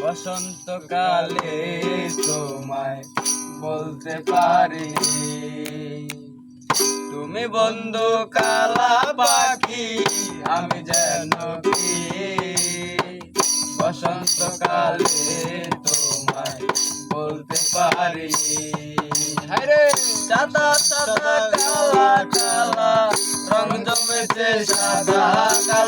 বসন্তকালে তোমায় বলতে পারি। তুমি বন্ধু কালা পাখি আমি যেন কি? বসন্তকালে তোমায় বলতে পারি। হায়রে সাদা সাদা, কালা কালা, রং জমেছে সাদা, কালা।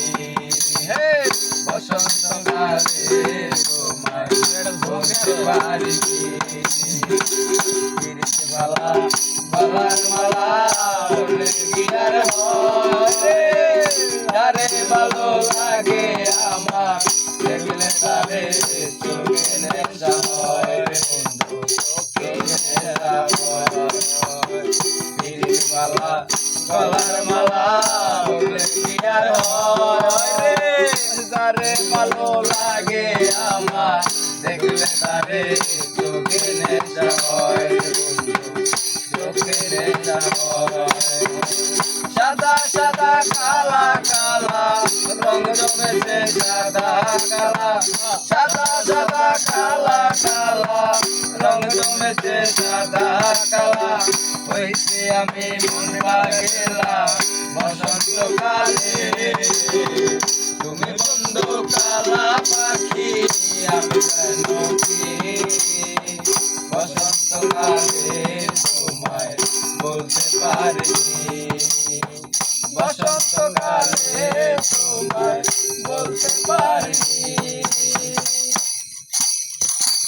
বলতে পারি পিরিতে বালা বালার মালা বলে গিয়ার হয় তারে ভালো লাগে আমার দেখলে হয় বন্ধু চোখে লাগে আমার। দেখলে তারে চোখে নেশা হয়। চোখে সাদা সাদা, কালা কালা রং জমেছে সাদা, কালা। সাদা সাদা, কালা কালা রং জমেছে সাদা, কালা। হইছে আমি মন পাগেলা বসন্ত তোমায় বলতে পারি